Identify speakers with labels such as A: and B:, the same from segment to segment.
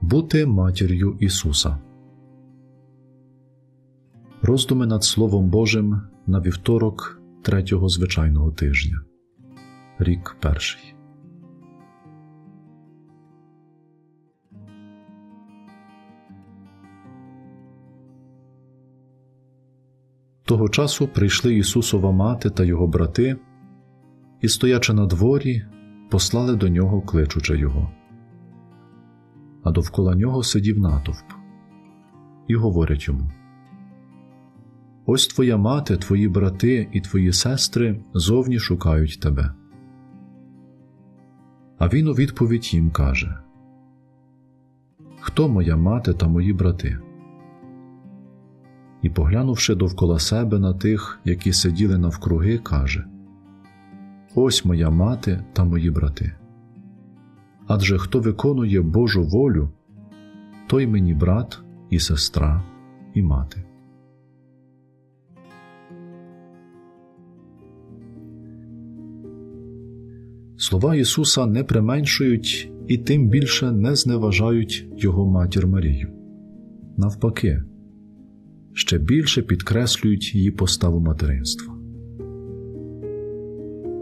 A: Бути матір'ю Ісуса. Роздуми над Словом Божим на вівторок третього звичайного тижня. Рік перший. Того часу прийшли Ісусова мати та його брати, і, стоячи на дворі, послали до нього, кличучи його. А довкола нього сидів натовп, і говорять йому: Ось твоя мати, твої брати і твої сестри зовні шукають тебе. А він у відповідь їм каже: Хто моя мати та мої брати? І, поглянувши довкола себе на тих, які сиділи навкруги, каже: Ось моя мати та мої брати. Адже хто виконує Божу волю, той мені брат і сестра, і мати. Слова Ісуса не применшують і тим більше не зневажають Його матір Марію. Навпаки, ще більше підкреслюють її поставу материнства.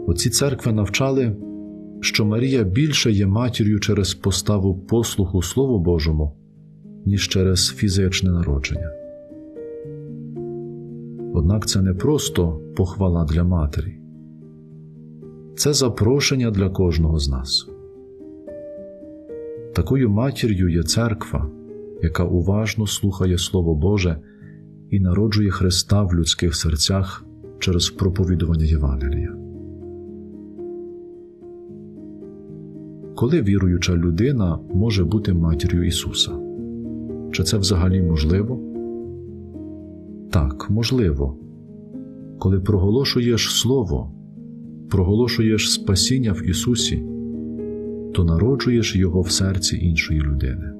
A: Оці церкви навчали, що Марія більше є матір'ю через поставу послуху Слову Божому, ніж через фізичне народження. Однак це не просто похвала для матері, це запрошення для кожного з нас. Такою матір'ю є церква, яка уважно слухає Слово Боже і народжує Христа в людських серцях через проповідування Євангелія. Коли віруюча людина може бути матір'ю Ісуса? Чи це взагалі можливо? Так, можливо. Коли проголошуєш Слово, проголошуєш спасіння в Ісусі, то народжуєш Його в серці іншої людини.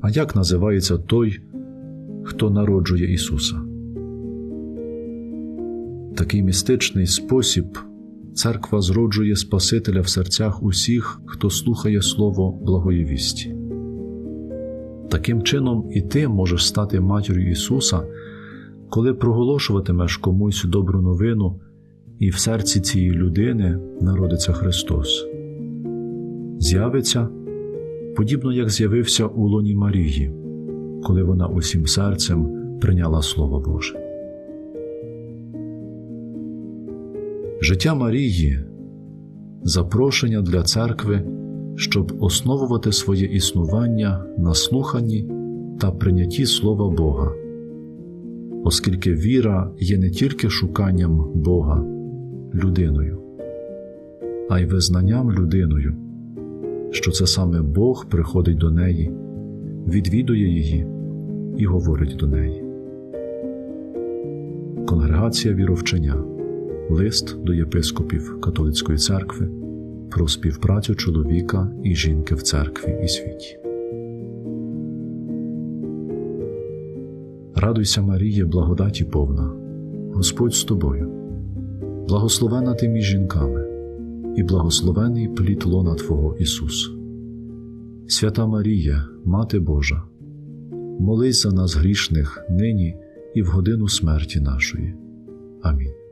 A: А як називається той, хто народжує Ісуса? Такий містичний спосіб церква зроджує Спасителя в серцях усіх, хто слухає Слово благої вісті. Таким чином, і ти можеш стати матір'ю Ісуса, коли проголошуватимеш комусь добру новину, і в серці цієї людини народиться Христос. З'явиться, подібно як з'явився у лоні Марії, коли вона усім серцем прийняла Слово Боже. Життя Марії запрошення для церкви, щоб основувати своє існування на слуханні та прийнятті Слова Бога, оскільки віра є не тільки шуканням Бога людиною, а й визнанням людиною, що це саме Бог приходить до неї, відвідує її і говорить до неї. Конгрегація віровчення Лист до єпископів Католицької церкви про співпрацю чоловіка і жінки в церкві і світі. Радуйся, Маріє, благодаті повна, Господь з тобою, благословена ти між жінками, і благословений плід лона Твого Ісус. Свята Марія, Мати Божа, молись за нас грішних нині і в годину смерті нашої. Амінь.